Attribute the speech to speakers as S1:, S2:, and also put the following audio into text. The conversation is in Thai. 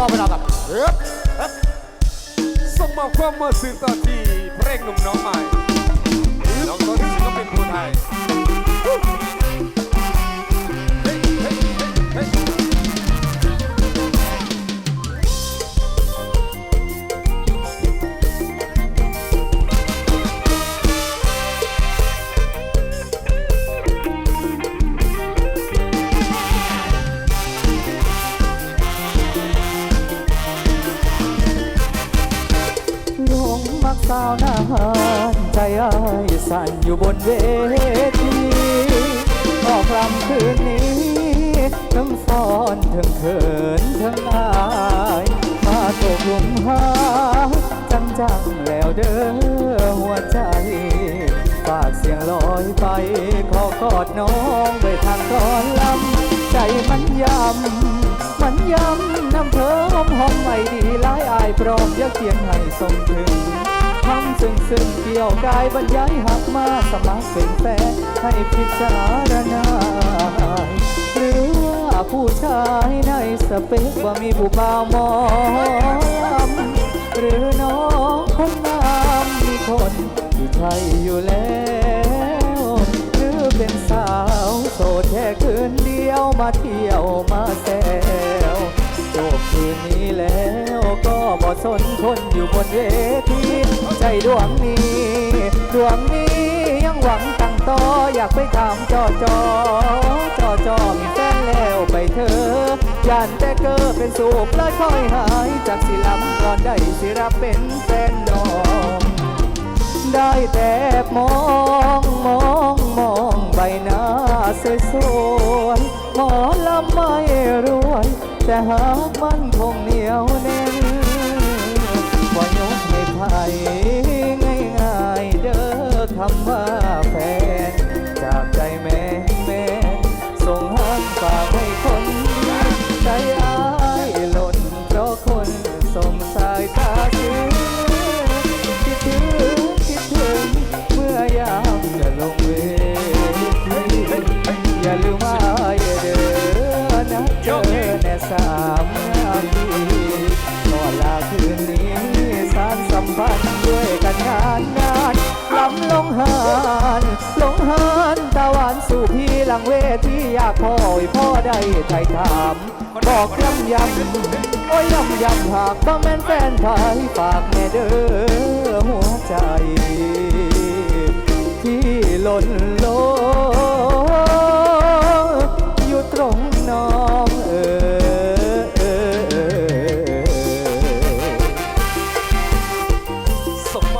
S1: ต่อไปเราแบ
S2: บเอ๊บส่งมอบความมาสื่อต่อที่เพลงหนุ่มน้องใหม่
S3: สาวหน้าหานใจอ้ายสั่นอยู่บนเวทีออกลำคืนนี้ทั้งฟ้อนทั้งเขินทั้งอายมาตกหลุมหาจังจังๆแล้วเด้อหัวใจฝากเสียงลอยไป ขอกอดน้องไปทางกอนลำใจมันยำมันยำน้ำเพอหอมหอมไม่ดีหลายอายพร้อมอยากเคียงให้ทรงถึง ซึ่งเกี่ยวกายบรรยายหักมาสมัครเป็นแฟนให้พิจารณาหรือว่าผู้ชายในสเปคว่ามีผู้บ่าวมอลำหรือน้องคนงามมีคนที่ใช่อยู่แล้วหรือเป็นสาวโสดแค่คืนเดียวมาเที่ยวมาแซวจบคืนนี้แล้ว บ่สนคนอยู่บนเวทีใจดวงนี้ ดวงนี้ยังหวังตั้งต่ออยากไปถามจอจอจอจอมีแฟนแล้วไปเธอย่านแต่เกอเป็นสูบแล้วค่อยหายจากสิลำก่อนได้สิรับเป็นแฟนน้องได้แต่มองมองมองใบหน้าสวยสวยหมอลำไม่รวย แต่หากมันคงเหนียวแน่น เดินนะเจอแน่สามนาทีก่อนลาคืนนี้สารสัมพันธ์ด้วยกันงานงานลำลงหานลงหานตะวันสู่พี่หลังเวทีอยากพ่อให้พ่อได้ไถ่ถามบอกย้ำย้ำโอ้ยย้ำย้ำหากบ่แม่นแฟนไทยฝากแม่เด้อหัวใจ ที่หล่นลง